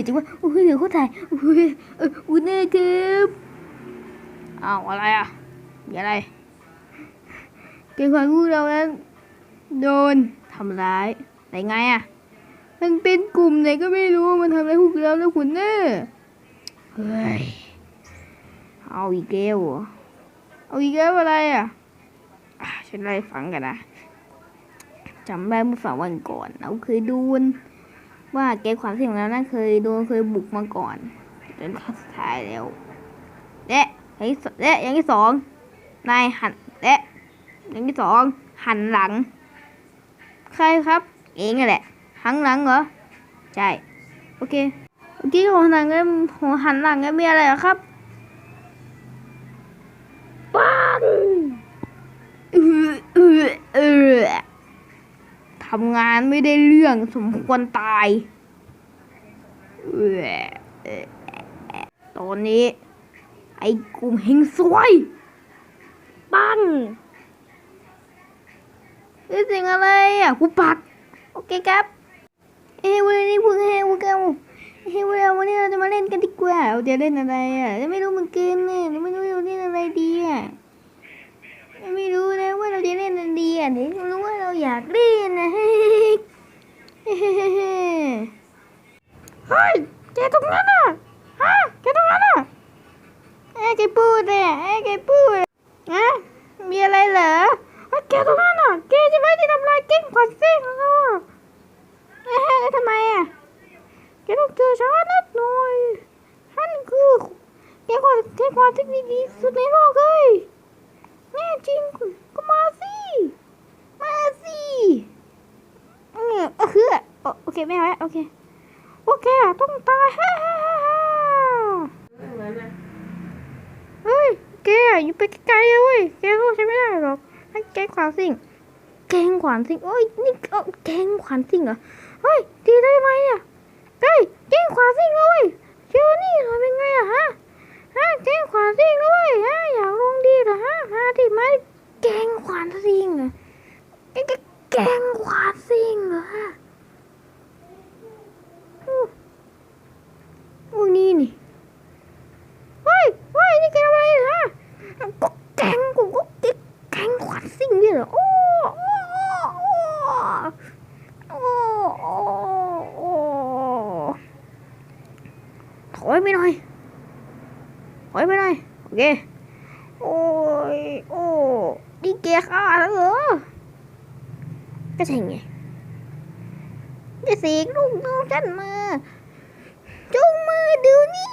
อยจังวะโอ้ยเหนื่อยโคตรถ่ายโอ้ยอุ้ยเน่ครับอ้าวอะไรอะมีอะไรเกิดความรู้เรานั้นโดนทำร้ายแต่ไงอะมันเป็นกลุ่มไหนก็ไม่รู้มันทำอะไรพวกเราแล้วคุณเนอเฮ้ยเอาอีกแล้วเอเอาอีกแล้วอะไรอะฉันไล่ฟังกันนะจำได้เมื่อสองวันก่อนเราเคยโดน ว่าแกความเสี่ยงของเรานั้นเคยโดนเคยบุกมาก่อนจนครั้งสุดท้ายแล้วและอย่างที่และอย่างที่สองนายหันและอย่างที่สองหันหลัง ใครครับ เองนั่แหละหันหลังเหรอใช่โอเคเมื่อกี้หันหลังกันหันหลังกันมีอะไรครับปังทำงานไม่ได้เรื่องสมควรตาย ตอนนี้ ไอ้กลุ่มเฮงซวยปังเอ้ยเสียงอะไรอะกูปัก โอเคครับ เอ้ยวันนี้พวกเฮ้ยพวกเราเฮ้ยวันนี้วันนี้เราจะมาเล่นกันดีกว่าเราจะเล่นอะไรอะไม่รู้เหมือนกันเนี่ยไม่รู้เราเล่นอะไรดีอะไม่รู้นะว่าเราจะเล่นอะไรดีอะเดี๋ยวรู้ว่าเราอยากเล่นนะ เฮ้ยเฮ้ยเฮ้ยแกตรงนั้นอะฮะแกตรงนั้นอะเอ้ยแกพูดเนี่ยเอ้ยแกพูดอะมีอะไรเหรอเฮ้ยแกตรงนั้นอะแกจะไม่ได้ทำลายเก่งขวัญเส้นของเราอะเอ๊ะทำไมอะแกต้องเจอฉันนิดหน่อยฉันคือแกความแกความที่ดีที่สุดในโลกเลยแน่จริงก็มาสิ มาสิ เออเออคือโอเคไม่เอาแล้วโอเคโอเคอะต้องตายฮ่าฮ่าฮ่าฮ่าเฮ้ยแกอะอยู่ไปไกลๆเลยเว้ยแกรู้ใช่ไม่ได้หรอกให้แกความสิ่งแกงขวานสิงโอ้ยนี่เอ้าแกงขวานสิงเหรอเฮ้ยดีได้ไหมอะเฮ้ยแกงขวานสิงเลยเจอนี่หน่อยเป็นไงอะฮะฮะแกงขวานสิงด้วยฮะอยากลงดีเหรอฮะมาดิมาดิแกงขวานสิงอแกแกแกงขวานสิงเหรอฮะ อู้นี่นี่เฮ้ยเฮ้ยนี่แกทำอะไรฮะก็แกงกูก็แกแกงขวานสิงเนี่เหรอโอ้โอ้โอ้โอ้โอ้ถอยไปหน่อยถอยไปหน่อยโอเคโอ้ยโอ้นี่แกฆ่าแล้วเหรอก็ใช่ไงจะเสกลูกน้องฉันมา จงมือเดูนี่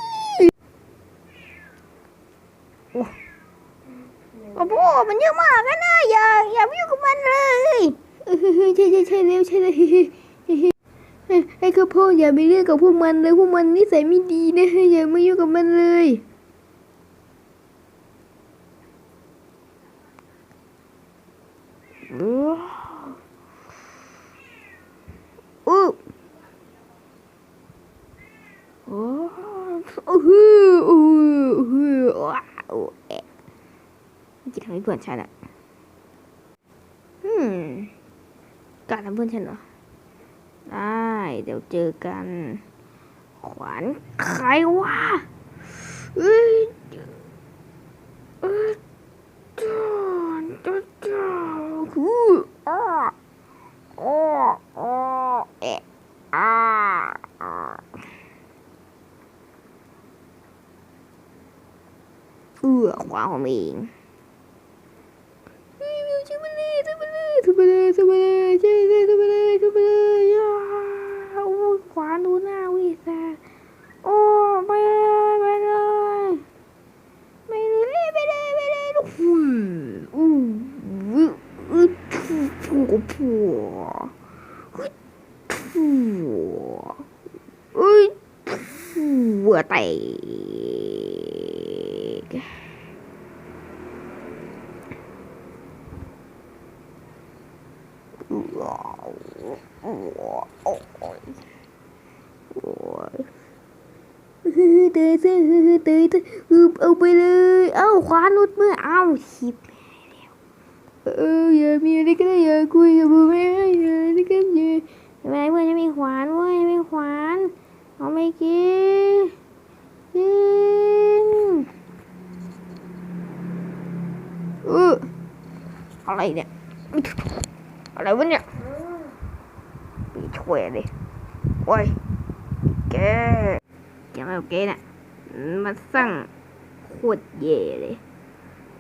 โอ้โอ้โหมันเยอะมากนะนะอย่าอย่าไปยุ่งกับมันเลยใช่ใช่ใช่เร็วใช่เลยไอ้ข้าวโพดอย่าไปเรื่องกับพวกมันเลยพวกมันนิสัยไม่ดีนะอย่ามายุ่งกับมันเลยอู้โอ้ โอ้หโอ้โหว้าวเอ๊ะจะทำให้เพื่อนฉันอะอืมการทำเพื่อนฉันเหรอ ได้ เดี๋ยวเจอกัน ขวานใครวะเอ้ยเอ้ยจ้าจ้าจ้าคืออ้าอ้าอ้าเอะอ้าอ้าเอื้อขวานผมเองวิวช่วยมาเลยช่วยมาเลยช่วยมาเลยช่วยมาเลยช่วยเลยช่วยมาเลยช่วยมาเลยย่าโอ้ขวานดูหน้าวิสาโอ้ไปเลยไปเลยไปเลยไปเลยไปเลยลูกหูอู้อู้อู้ผัวผัวผัวเอ้ยผัวแตก ว้าวโอ้ยโอ้ย เตยเตยเตยเตยเอาไปเลย เอ้าขวานุดมือเอ้าชิบแล้วเอออย่ามีอะไรก็ได้อย่าคุยกับผมไม่ให้อย่าอะไรก็อย่าไม่เป็นไรเพื่อนจะมีขวานเว้ยมีขวานเอาไม่กินกินเอออะไรเนี่ยอะไรวะเนี่ยปีช่วยเลยโอ้ยแกแกไม่โอเคเนี่ย มาสั่งขวดเย่เลย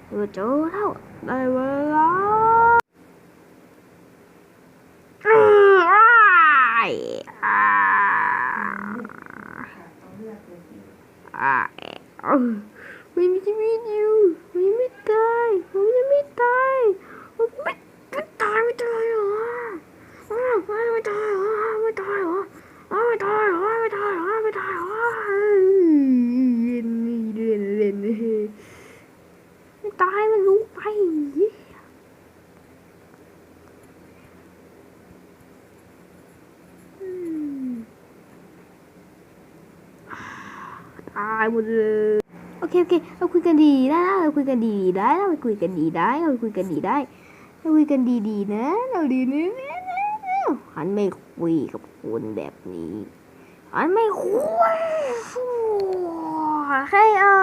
เออเจ้าเท่าได้เวลาอื้ออ้ายอ่าอ่าเอ๊ะเอ้าไม่มีชีวิตอยู่มันยังไม่ตายมันยังไม่ตายมันไม่ไม่ตายไม่ตายเหรออ้าวไม่ไม่ตายเหรอไม่ตายเหรออ้าวไม่ตายเหรอไม่ตายเหรอไม่ตายเหรอเล่นนี่เล่นเล่นไม่ตายมันรู้ไปตายหมดเลยโอเคโอเคเราคุยกันดีได้เราคุยกันดีได้เราคุยกันดีได้เราคุยกันดีได้เราคุยกันดีๆนะเราดีนะฉันไม่คุยกับคนแบบนี้หันไม่คุยให้เอา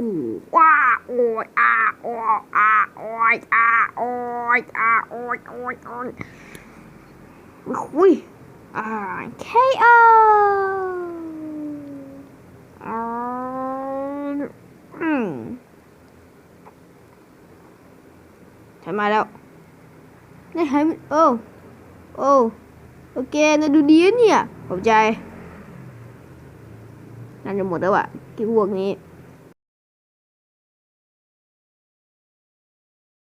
อูว้าโอ้ยอาโอ้อาโอ้ยอาโอ้ยอาโอ้ยโอ้ยโอ้ยคุยอ่า KO อ่าอืมฉันมาแล้วนี่หายโอ้โอ้โอเคนะดูดีเนี่ยขอบใจน่าจะหมดแล้วอะกี่พวกนี้